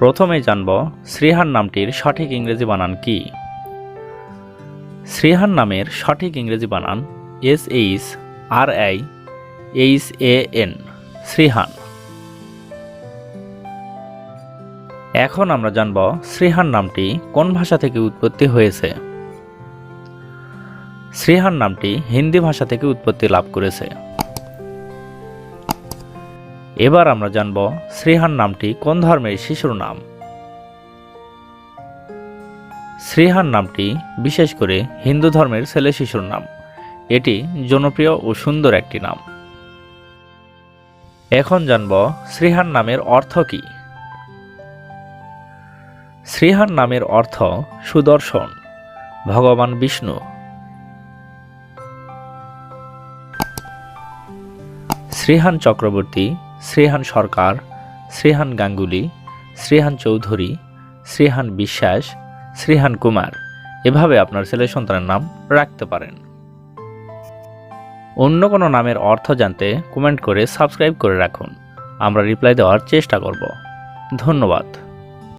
প্রথমে জানব শ্রীহান নামটির সঠিক ইংরেজি বানান কি। শ্রীহান নামের সঠিক ইংরেজি বানান S H R I H A N, Shrihan. এখন আমরা জানব শ্রীহান নামটি কোন ভাষা থেকে উৎপত্তি হয়েছে। শ্রীহান নামটি হিন্দি ভাষা থেকে উৎপত্তি লাভ করেছে। এবার আমরা জানব শ্রীহান নামটি কোন ধর্মের শিশুর নাম। শ্রীহান নামটি বিশেষ করে হিন্দু ধর্মের ছেলে শিশুর নাম। এটি জনপ্রিয় ও সুন্দর একটি নাম। এখন জানব শ্রীহান নামের অর্থ কী। শ্রীহান নামের অর্থ সুদর্শন, ভগবান বিষ্ণু। শ্রীহান চক্রবর্তী শ্রীহান সরকার, শ্রেহান গাঙ্গুলি, শ্রেহান চৌধুরী, শ্রেহান বিশ্বাস, শ্রেহান কুমার, এভাবে আপনার ছেলে সন্তানের নাম রাখতে পারেন। অন্য কোনো নামের অর্থ জানতে কমেন্ট করে সাবস্ক্রাইব করে রাখুন। আমরা রিপ্লাই দেওয়ার চেষ্টা করব। ধন্যবাদ।